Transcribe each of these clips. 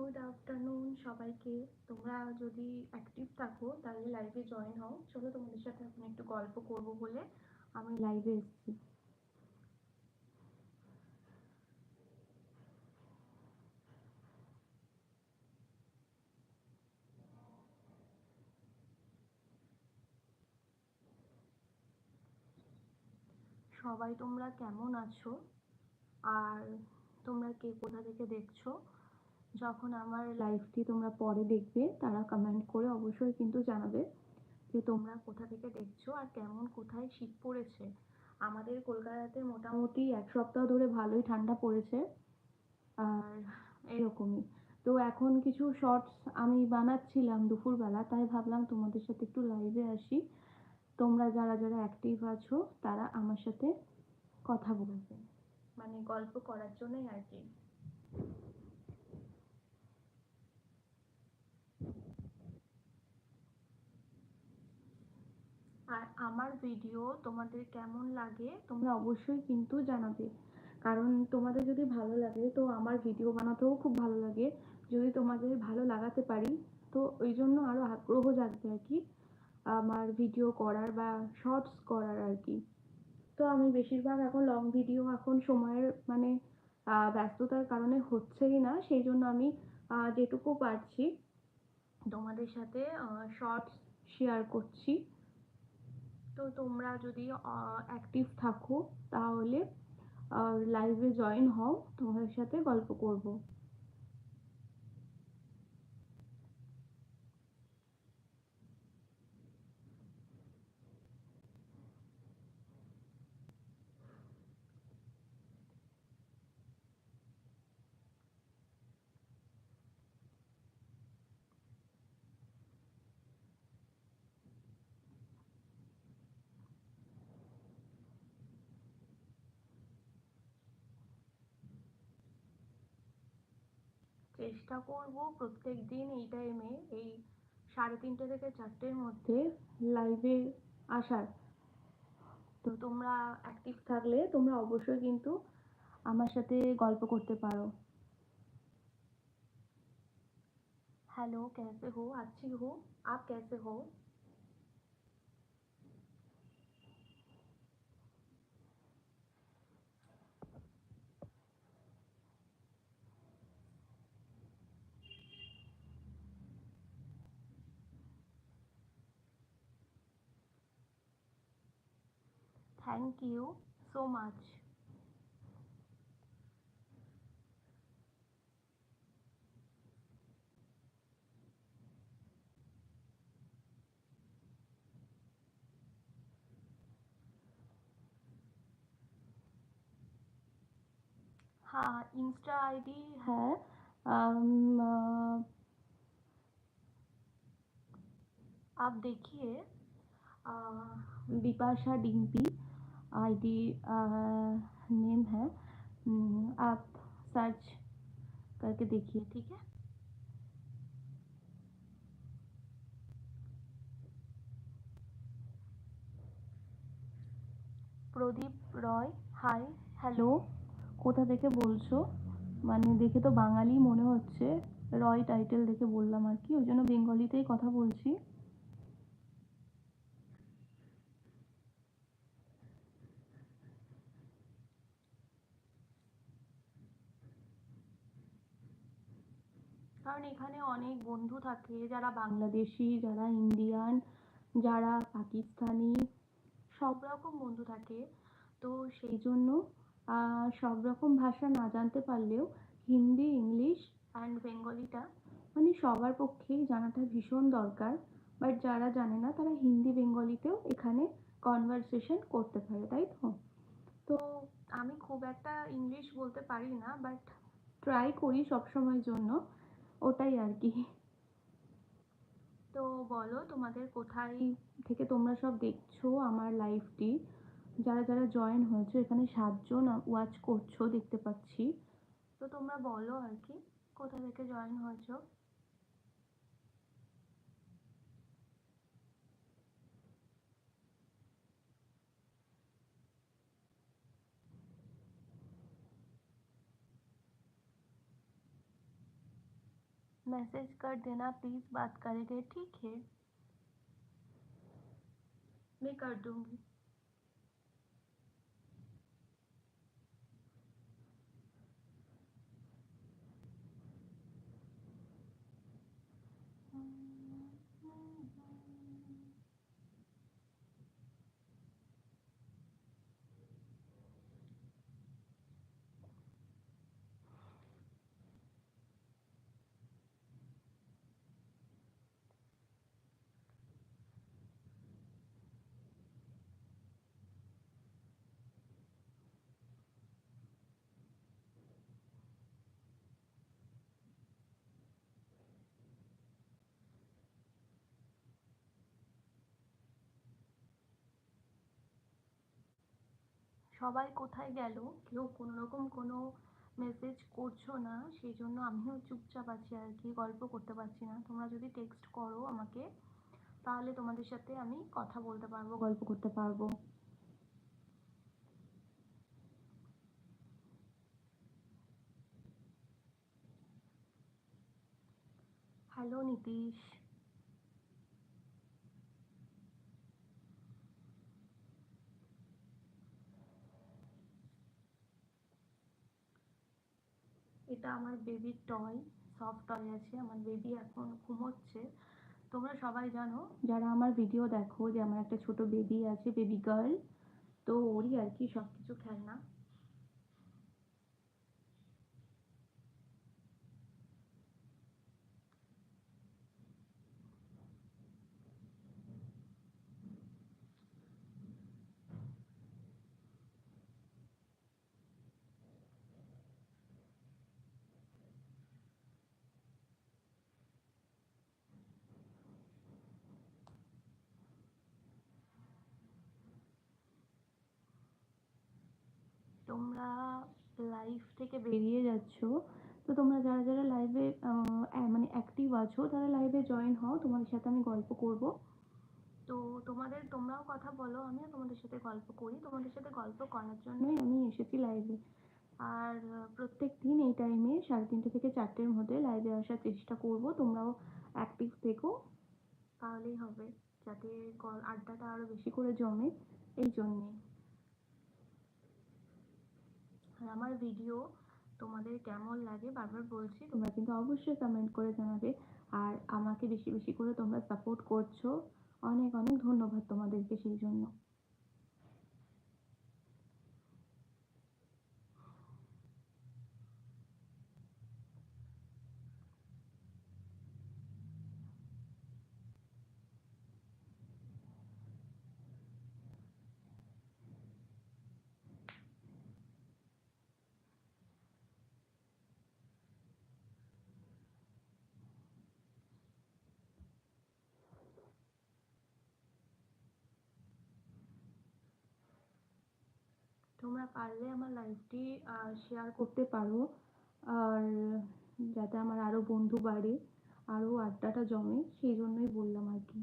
Good afternoon সবাইকে। তোমরা যদি অ্যাক্টিভ থাকো, তাহলে লাইভে জয়েন হও। চলো তোমাদের সাথে এখন একটু গল্প করব বলে আমি লাইভে এসেছি। সবাই তোমরা কেমন আছো? আর তোমরা কে কোথা থেকে দেখছ? যখন আমার লাইভটি তোমরা পরে দেখবে, তারা কমেন্ট করে অবশ্যই কিন্তু জানাবে যে তোমরা কোথা থেকে দেখছ আর কেমন কোথায় শীত পড়েছে। আমাদের কলকাতাতে মোটামুটি এক সপ্তাহ ধরে ভালোই ঠান্ডা পড়েছে, আর এরকমই। তো এখন কিছু শর্টস আমি বানাচ্ছিলাম দুপুরবেলা, তাই ভাবলাম তোমাদের সাথে একটু লাইভে আসি। তোমরা যারা যারা অ্যাক্টিভ আছো, তারা আমার সাথে কথা বলবে। মানে গল্প করার জন্যই আর কি আর আমার ভিডিও তোমাদের কেমন লাগে, তোমরা অবশ্যই কিন্তু জানাবে। কারণ তোমাদের যদি ভালো লাগে, তো আমার ভিডিও বানাতেও খুব ভালো লাগে। যদি তোমাদের ভালো লাগাতে পারি, তো ওই জন্য আরও আগ্রহ জাগবে আর কি, আমার ভিডিও করার বা শর্টস করার আর কি। তো আমি বেশিরভাগ এখন লং ভিডিও এখন সময়ের মানে ব্যস্ততার কারণে হচ্ছেই না, সেই জন্য আমি যেটুকু পারছি, তোমাদের সাথে শর্টস শেয়ার করছি। তো তোমরা যদি অ্যাক্টিভ থাকো তাহলে লাইভে জয়েন হও তোমাদের সাথে গল্প করব। চেষ্টা করব প্রত্যেক দিন এই টাইমে এই সাড়ে তিনটে থেকে চারটের মধ্যে লাইভে আসার তো তোমরা অ্যাক্টিভ থাকলে তোমরা অবশ্যই কিন্তু আমার সাথে গল্প করতে পারো हेलो कैसे हो अच्छी हो आप कैसे हो Thank यू सो मच हाँ इंस्टा आईडी है। आम, आप देखिए बिपाशा डिम्पी आईडी नेम है आप सर्च करके देखिए ठीक है প্রদীপ রয় হাই হ্যালো কোথা থেকে বলছো মানে দেখে তো বাঙালি মনে হচ্ছে রয় টাইটেল দেখে বললাম আর কি ওই জন্য বেঙ্গলিতেই কথা বলছি অনেক বন্ধু থাকে যারা বাংলাদেশি, যারা ইন্ডিয়ান, যারা পাকিস্তানি, সব রকম বন্ধু থাকে। তো সেই জন্য সব রকম ভাষা না জানতে পারলেও হিন্দি, ইংলিশ অ্যান্ড বেঙ্গলিটা মানে সবার পক্ষেই জানাটা ভীষণ দরকার। বাট যারা জানে না, তারা হিন্দি, বেঙ্গলিতেও এখানে কনভারসেশন করতে পারে, তাই তো? তো আমি খুব একটা ইংলিশ বলতে পারি না, বাট ট্রাই করি সবসময়ের জন্য। ওটাই আর কি। তো বলো, তোমাদের কোথায় থেকে তোমরা সব দেখছ আমার লাইভটি যারা যারা জয়েন হয়েছো, এখানে সাতজন ওয়াচ করছ দেখতে পাচ্ছি। তো তোমরা বলো আর কি, কোথা থেকে জয়েন হয়েছো? मैसेज कर देना प्लीज़ बात करेंगे ठीक है? मैं कर दूँगी। সবাই কোথায় গেল? কেউ কোনো রকম কোনো মেসেজ করছ না? সেই জন্য আমিও চুপচাপ আছি আর কি, গল্প করতে পারছি না। তোমরা যদি টেক্সট করো আমাকে, তাহলে তোমাদের সাথে আমি কথা বলতে পারব, গল্প করতে পারব। হ্যালো নীতিশ এটা আমার বেবির টয় সফট টয় আছে, আমার বেবি এখন ঘুমোচ্ছে। তোমরা সবাই জানো, যারা আমার ভিডিও দেখো যে আমার একটা ছোট বেবি আছে বেবি গার্ল তো ওরই আর কি সব কিছু খেলনা। তোমরা লাইভ থেকে বেরিয়ে যাচ্ছ, তো তোমরা যারা যারা লাইভে মানে অ্যাক্টিভ আছো, তারা লাইভে জয়েন হও, তোমাদের সাথে আমি গল্প করব। তো তোমাদের, তোমরাও কথা বলো, আমিও তোমাদের সাথে গল্প করি। তোমাদের সাথে গল্প করার জন্যই আমি এসেছি লাইভে আর, প্রত্যেক দিন এই টাইমে সাড়ে তিনটে থেকে চারটের মধ্যে লাইভে আসার চেষ্টা করব। তোমরাও অ্যাক্টিভ থেকো, তাহলেই হবে, যাতে আড্ডাটা আরও বেশি করে জমে, এই জন্যে। আর আমার ভিডিও তোমাদের কেমন লাগে? বারবার বলছি তোমরা কিন্তু অবশ্যই কমেন্ট করে জানাবে। আর আমাকে বেশি বেশি করে তোমরা সাপোর্ট করছ। অনেক অনেক ধন্যবাদ তোমাদেরকে সেই জন্য তোমরা পারলে আমার লাইভটি শেয়ার করতে পারো। আর যাতে আমার আরও বন্ধু বাড়ে আরও আড্ডাটা জমে, সেই জন্যই বললাম আর কি।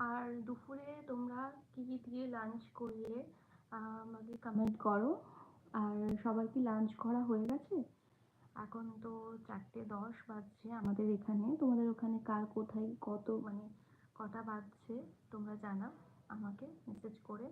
আর দুপুরে তোমরা কী কী দিয়ে লাঞ্চ করলে আমাকে কমেন্ট করো। আর সবার কি লাঞ্চ করা হয়ে গেছে? এখন তো চারটে দশ বাজছে আমাদের এখানে। তোমাদের ওখানে কার কোথায় কত মানে কটা বাজছে, তোমরা জানাও আমাকে মেসেজ করে।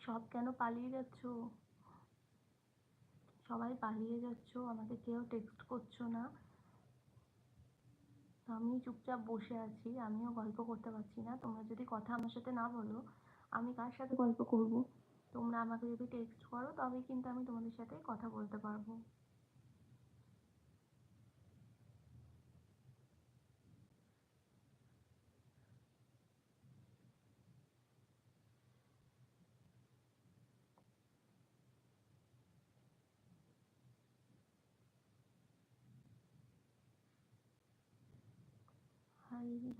সব কেন পালিয়ে যাচ্ছ? সবাই পালিয়ে যাচ্ছ আমাকে কেউ টেক্সট করছ না। আমি চুপচাপ বসে আছি, আমিও গল্প করতে পারছি না। তোমরা যদি কথা আমার সাথে না বলো, আমি কার সাথে গল্প করব? তোমরা আমাকে যদি টেক্সট করো তবে কিন্তু আমি তোমাদের সাথে কথা বলতে পারব।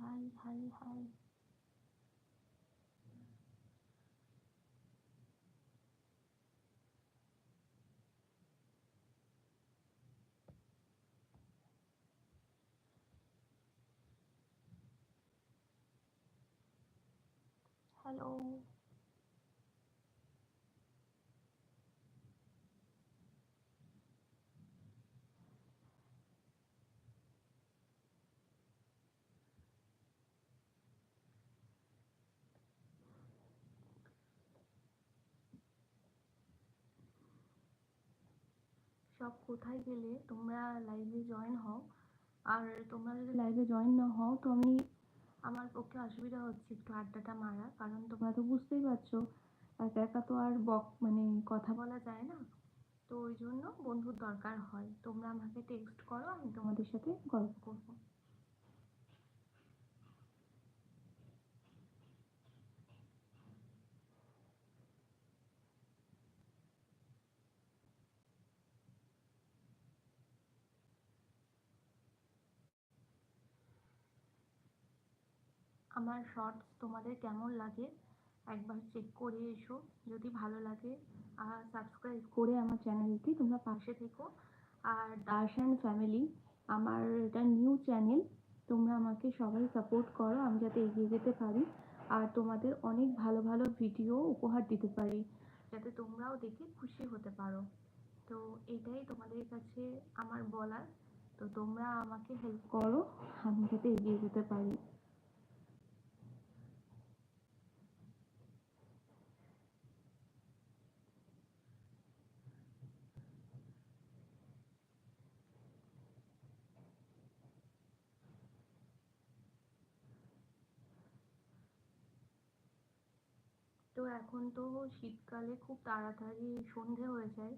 হাই হাই হাই হাই সব কোথায় গেলে তোমরা লাইভে জয়েন হও? আর তোমরা যদি লাইভে জয়েন না হও, তো আমি, আমার পক্ষে অসুবিধা হচ্ছে একটু আড্ডাটা মারা কারণ তোমরা তো বুঝতেই পারছ, একা একা তো আর বক মানে কথা বলা যায় না। তো ওই জন্য বন্ধুর দরকার হয়। তোমরা আমাকে টেক্সট করো, আমি তোমাদের সাথে গল্প করব। আমার শর্টস তোমাদের কেমন লাগে, একবার চেক করে এসো। যদি ভালো লাগে আর সাবস্ক্রাইব করে আমার চ্যানেলটি তোমরা পাশে থেকো। আর দাস অ্যান্ড ফ্যামিলি আমার এটা নিউ চ্যানেল তোমরা আমাকে সবাই সাপোর্ট করো, আমি যাতে এগিয়ে যেতে পারি। আর তোমাদের অনেক ভালো ভালো ভিডিও উপহার দিতে পারি, যাতে তোমরাও দেখে খুশি হতে পারো। তো এটাই তোমাদের কাছে আমার বলার। তো তোমরা আমাকে হেল্প করো, আমি যাতে এগিয়ে যেতে পারি তো এখন তো শীতকালে খুব তাড়াতাড়ি সন্ধে হয়ে যায়।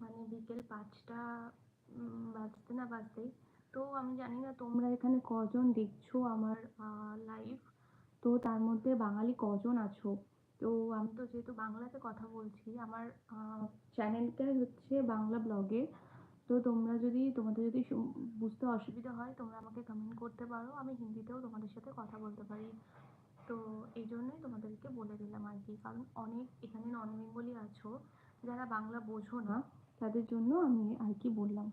মানে বিকেল পাঁচটা বাজতে না বাজতেই। তো আমি জানি না তোমরা এখানে কজন দেখছ আমার লাইভ তো তার মধ্যে বাঙালি কজন আছো? তো আমি তো যেহেতু বাংলাতে কথা বলছি, আমার চ্যানেলটা হচ্ছে বাংলা ব্লগে তো তোমরা যদি, তোমাদের যদি বুঝতে অসুবিধা হয় তোমরা আমাকে কমেন্ট করতে পারো। আমি হিন্দিতেও তোমাদের সাথে কথা বলতে পারি। তো এই জন্যই তোমাদেরকে বলে দিলাম আর কি। কারণ অনেক এখানে নন বেঙ্গলি আছো, যারা বাংলা বোঝো না, তাদের জন্য আমি আর কি বললাম।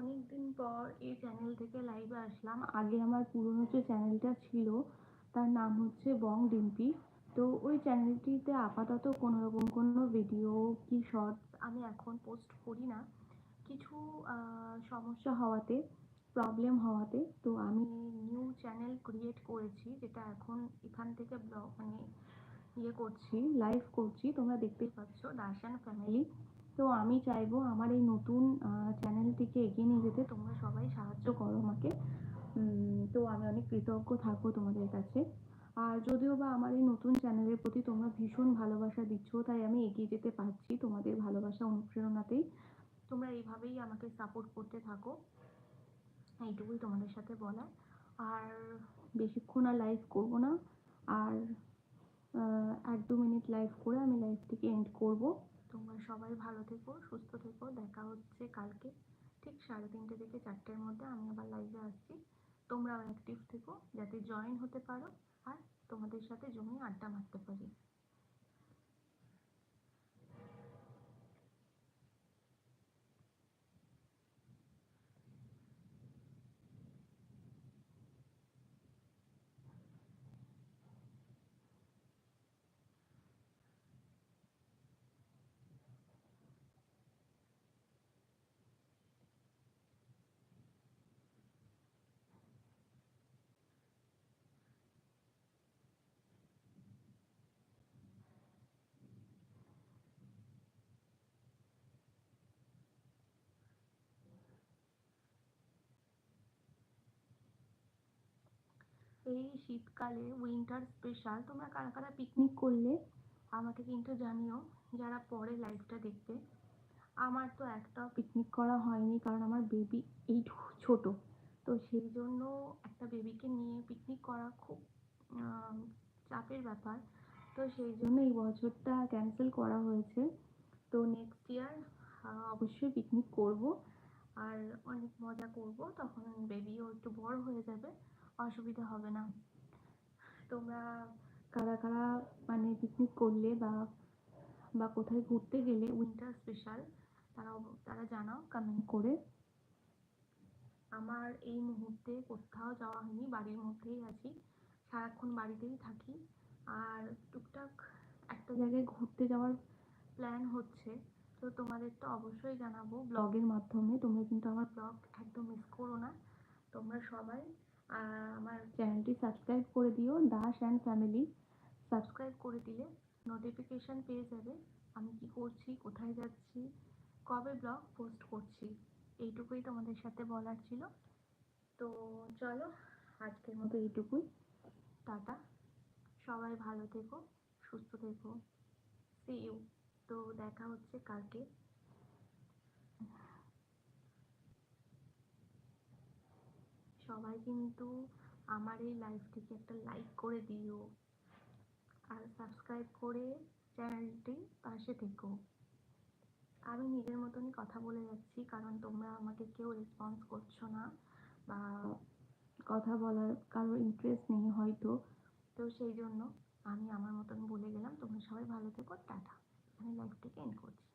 অনেক দিন পর এই চ্যানেল থেকে লাইভে আসলাম। আগে আমার পুরনো যে চ্যানেলটা ছিল, তার নাম হচ্ছে বং ডিম্পি তো ওই চ্যানেলটিতে আপাতত কোনো রকম কোনো ভিডিও কি শর্টস আমি এখন পোস্ট করি না। কিছু সমস্যা হওয়াতে প্রবলেম হওয়াতে, তো আমি নিউ চ্যানেল ক্রিয়েট করেছি, যেটা এখন এখান থেকে ব্লগ মানে ইয়ে করছি লাইভ করছি। তোমরা দেখতেই পাচ্ছ দার্শান ফ্যামিলি তো আমি চাইব আমার এই নতুন চ্যানেলটিকে এগিয়ে নিয়ে যেতে। তোমরা সবাই সাহায্য করো আমাকে। তো আমি অনেক কৃতজ্ঞ থাকব তোমাদের কাছে। আর যদিও বা আমার এই নতুন চ্যানেলের প্রতি তোমরা ভীষণ ভালোবাসা দিচ্ছ, তাই আমি এগিয়ে যেতে পারছি তোমাদের ভালোবাসা অনুপ্রেরণাতেই। তোমরা এইভাবেই আমাকে সাপোর্ট করতে থাকো। এইটুকুই তোমাদের সাথে বলা আর বেশিক্ষণ আর লাইভ করব না। আর এক দু মিনিট লাইভ করে আমি লাইভটিকে এন্ড করব। তোমরা সবাই ভালো থেকো, সুস্থ থেকো। দেখা হচ্ছে কালকে ঠিক সাড়ে তিনটে থেকে চারটের মধ্যে। আমি আবার লাইভে আসছি। তোমরাও অ্যাক্টিভ থেকো, যাতে জয়েন হতে পারো। আর তোমাদের সাথে জমিয়ে আড্ডা মারতে পারি। এই শীতকালে উইন্টার স্পেশাল তোমরা কারা কারা পিকনিক করলে আমাকে কিন্তু জানিও, যারা পরে লাইভটা দেখবে। আমার তো একটাও পিকনিক করা হয়নি, কারণ আমার বেবি এইটুকু ছোট। তো সেই জন্য একটা বেবিকে নিয়ে পিকনিক করা খুব চাপের ব্যাপার। তো সেই জন্য এই বছরটা ক্যান্সেল করা হয়েছে। তো নেক্সট ইয়ার অবশ্যই পিকনিক করব। আর অনেক মজা করব, তখন বেবিও একটু বড় হয়ে যাবে। অসুবিধা হবে না। তোমরা কারা কারা মানে পিকনিক করলে বা বা কোথায় ঘুরতে গেলে উইন্টার স্পেশাল তারা তারা জানাও কমেন্ট করে। আমার এই মুহূর্তে কোথাও যাওয়া হয়নি, বাড়ির মধ্যেই আছি। সারাক্ষণ বাড়িতেই থাকি। আর টুকটাক একটা জায়গায় ঘুরতে যাওয়ার প্ল্যান হচ্ছে। তো তোমাদের তো অবশ্যই জানাব। ব্লগের মাধ্যমে তোমরা কিন্তু আমার ব্লগ একদম মিস করো না। তোমরা সবাই আহ, আমার চ্যানেলটি সাবস্ক্রাইব করে দিও দাস অ্যান্ড ফ্যামিলি। সাবস্ক্রাইব করে দিলে নোটিফিকেশন পেয়ে যাবে। আমি কি করছি কোথায় যাচ্ছি কবে ব্লগ পোস্ট করছি এইটুকুই তোমাদের সাথে বলার ছিল। তো চলো আজকের মতো এইটুকুই। টাটা। সবাই ভালো থেকো সুস্থ থেকো। সি ইউ তো দেখা হচ্ছে কালকে। সবাই কিন্তু আমার এই লাইভটিকে একটা লাইক করে দিও। আর সাবস্ক্রাইব করে চ্যানেলটি পাশে থেকো। আমি নিজের মতনই কথা বলে যাচ্ছি, কারণ তোমরা আমাকে কেউ রেসপন্স করছ না বা কথা বলার কারোর ইন্টারেস্ট নেই হয়তো। তো সেই জন্য আমি আমার মতন বলে গেলাম। তোমরা সবাই ভালো থেকো। টাটা। আমি লাইভটিকে এন্ড করছি।